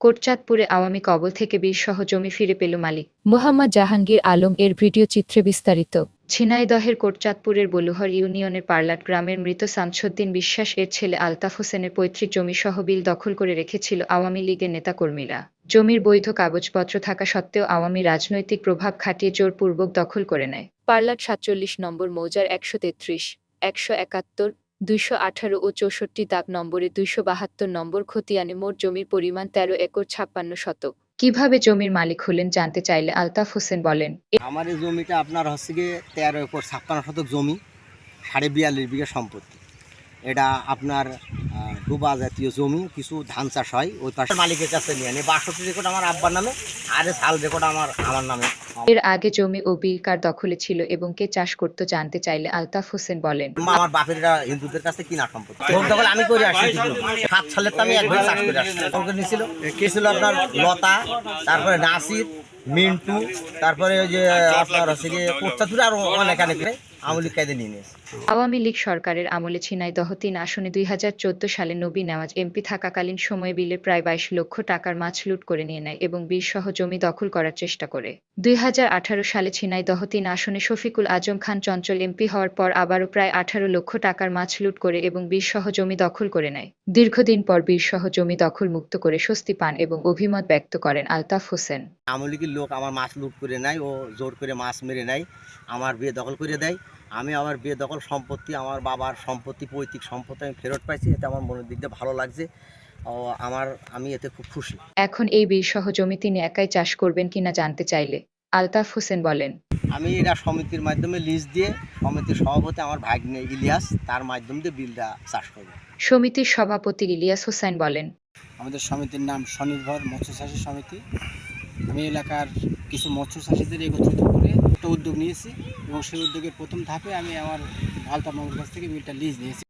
কোটচাঁদপুরে আওয়ামী কবল থেকে বীরসহ জমি ফিরে পেল মালিক। মোহাম্মদ জাহাঙ্গীর আলম এর ভিডিও চিত্রে বিস্তারিত। ঝিনাইদহের কোটচাঁদপুরের বলুহর ইউনিয়নের পার্লাট গ্রামের মৃত শামসুদ্দিন বিশ্বাস এর ছেলে আলতাফ হোসেনের পৈতৃক জমিসহ বিল দখল করে রেখেছিল আওয়ামী লীগের নেতাকর্মীরা। জমির বৈধ কাগজপত্র থাকা সত্ত্বেও আওয়ামী রাজনৈতিক প্রভাব খাটিয়ে জোরপূর্বক দখল করে নেয়। পার্লাট সাতচল্লিশ নম্বর মৌজার একশো তেত্রিশ একশো একাত্তর দুইশো আঠারো ও চৌষট্টি দাগ নম্বরে দুইশো বাহাত্তর নম্বর খতিয়ানে মোট জমির পরিমাণ তেরো একর ছাপ্পান্ন শতক। কীভাবে জমির মালিক হলেন জানতে চাইলে আলতাফ হোসেন বলেন। আমার এই জমিটা আপনার হচ্ছে গিয়ে তেরো একর ছাপ্পান্ন শতক জমি, সাড়ে বিয়াল্লিশ বিঘা সম্পত্তি। এটা আপনার ডুবা জাতীয় জমি কিছু ধান চাষ হয় ওই পাশে মালিকের কাছে নিয়ে নিই বাষট্টি রেকর্ড আমার আব্বার নামে আর সাল রেকর্ড আমার আমার নামে। এর আগে জমি ও বিল কার দখলে ছিল এবং কে চাষ করত জানতে চাইলে আলতাফ হোসেন বলেন। আমার বাপেরা হিন্দুদের কাছে কিনা সম্পত্তি? ভোট দখল আমি করে আসছি। সাত সালের তো আমি একবার চাষ করে আসছি। তখন নিয়েছিল। কে ছিল আপনার লতা তারপরে নাসির মিন্টু তারপরে ওই যে আপনার হচ্ছে গিয়ে কোস্তাতুরে আর অনেক অনেক আমলি কায়দে নিয়ে নিয়েছে। আওয়ামী লীগ সরকারের আমলে ঝিনাইদহ তিন আসনে দুই হাজার চোদ্দ সালে নবী নেওয়াজ এমপি থাকাকালীন সময়ে বিলের প্রায় বাইশ লক্ষ টাকার মাছ লুট করে নিয়ে নেয় এবং বীরসহ জমি দখল করার চেষ্টা করে। দুই হাজার আঠারো সালে ঝিনাইদহ তিন আসনে শফিকুল আজম খান চঞ্চল এমপি হওয়ার পর আবারও প্রায় আঠারো লক্ষ টাকার মাছ লুট করে এবং বীরসহ জমি দখল করে নেয়। দীর্ঘদিন পর বীরসহ জমি দখল মুক্ত করে স্বস্তি পান এবং অভিমত ব্যক্ত করেন আলতাফ হোসেন। আমলিগের লোক আমার মাছ লুট করে নেয় ও জোর করে মাছ মেরে নেয় আমার বিয়ে দখল করে দেয়। আমি আমার বিয়ে দখল সম্পত্তি আমার বাবার সম্পত্তি পৈতৃক সম্পত্তি আমি ফেরত পাইছি এতে আমার মনের দিক দিয়ে ভালো লাগছে। ও আমার আমি এতে খুব খুশি। এখন এই বীরসহ জমি তিনি একাই চাষ করবেন কিনা জানতে চাইলে আলতাফ হোসেন বলেন। আমি এটা সমিতির মাধ্যমে লিজ দিয়ে সমিতির সভাপতি আমার ভাগ্নে ইলিয়াস তার মাধ্যম দিয়ে বিলটা চাষ করব। সমিতির সভাপতি ইলিয়াস হোসেন বলেন। আমাদের সমিতির নাম স্বনির্ভর মৎস্য চাষী সমিতি। আমি এলাকার কিছু মৎস্য চাষীদের একত্রিত একটা উদ্যোগ নিয়েছি এবং সেই উদ্যোগের প্রথম ধাপে আমি আমার আলতাফ মামুর কাছ থেকে বিলটা লিজ নিয়েছি।